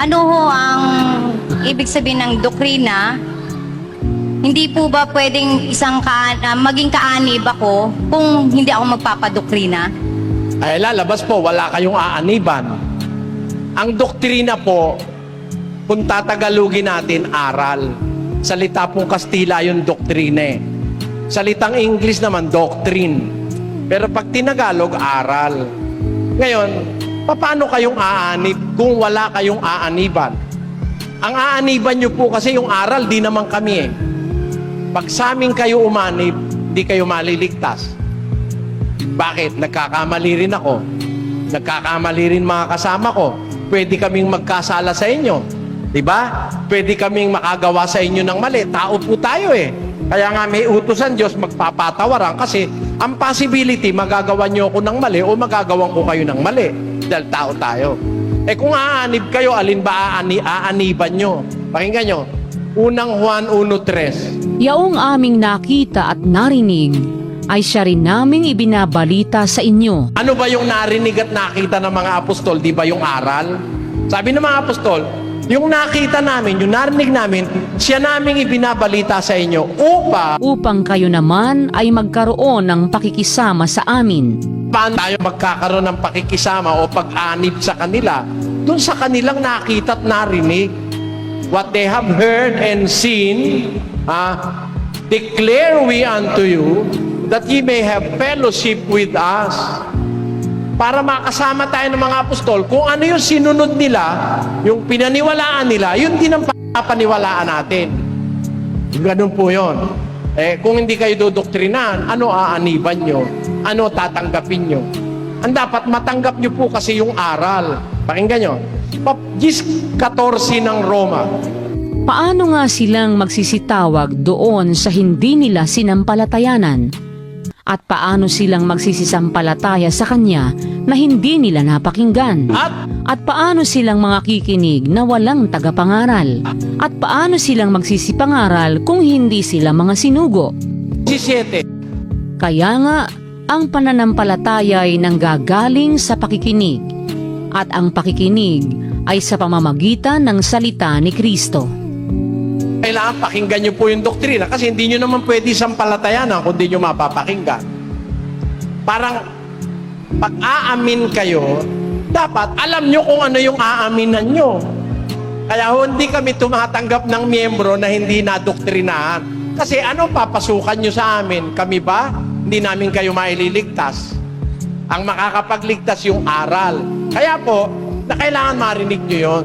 ano ho ang ibig sabihin ng doktrina? Hindi po ba pwedeng isang ka, ah, maging kaanib ako kung hindi ako magpapadoktrina? Ay lalabas po, wala kayong aaniban. Ang doktrina po, kung tatagalugin natin, aral. Salita pong Kastila yung doktrina eh. Salitang English naman, doctrine. Pero pag tinagalog, aral. Ngayon, paano kayong aanib kung wala kayong aaniban? Ang aaniban nyo po kasi yung aral, di naman kami eh. Pag sa amin kayo umanib, di kayo maliligtas. Bakit? Nagkakamali rin ako. Nagkakamali rin mga kasama ko. Pwede kaming magkasala sa inyo. Di ba? Pwede kaming makagawa sa inyo ng mali. Tao po tayo eh. Kaya nga may utusan Diyos magpapatawaran kasi ang possibility magagawa niyo ako ng mali o magagawan ko kayo ng mali. Dahil tao tayo. Eh kung aanib kayo, alin ba aani, aaniban nyo? Pakinggan nyo. Unang Juan 1.3 Yaong aming nakita at narinig ay siya rin naming ibinabalita sa inyo. Ano ba yung narinig at nakita ng mga apostol? Di ba yung aral? Sabi ng mga apostol, yung nakita namin, yung narinig namin, siya naming ibinabalita sa inyo upang Upang kayo naman ay magkaroon ng pakikisama sa amin. paano tayo magkakaroon ng pakikisama o pag-anib sa kanila dun sa kanilang nakita at narinig. What they have heard and seen, ah, declare we unto you that ye may have fellowship with us. Para makasama tayo ng mga apostol, kung ano yung sinunod nila, yung pinaniwalaan nila, yun din ang papaniwalaan natin. Ganun po yon. Eh, kung hindi kayo dodoktrinan, ano aaniban nyo? Ano tatanggapin nyo? Ang dapat matanggap nyo po kasi yung aral. Pakinggan nyo. Pap- Gis 14 ng Roma. Paano nga silang magsisitawag doon sa hindi nila sinampalatayanan? At paano silang magsisisampalataya sa Kanya na hindi nila napakinggan? At At paano silang mga kikinig na walang tagapangaral? At paano silang magsisipangaral kung hindi sila mga sinugo? 17. Kaya nga, ang pananampalataya ay nanggagaling sa pakikinig. At ang pakikinig ay sa pamamagitan ng salita ni Kristo. Kailangan pakinggan nyo po yung doktrina kasi hindi nyo naman pwede sampalatayanan kung hindi nyo mapapakinggan. Parang pag aamin kayo, dapat alam nyo kung ano yung aaminan nyo. Kaya hindi kami tumatanggap ng miyembro na hindi nadoktrinahan. Kasi ano papasukan nyo sa amin? Kami ba? Hindi namin kayo maililigtas. Ang makakapagligtas yung aral. Kaya po, na kailangan marinig nyo yon.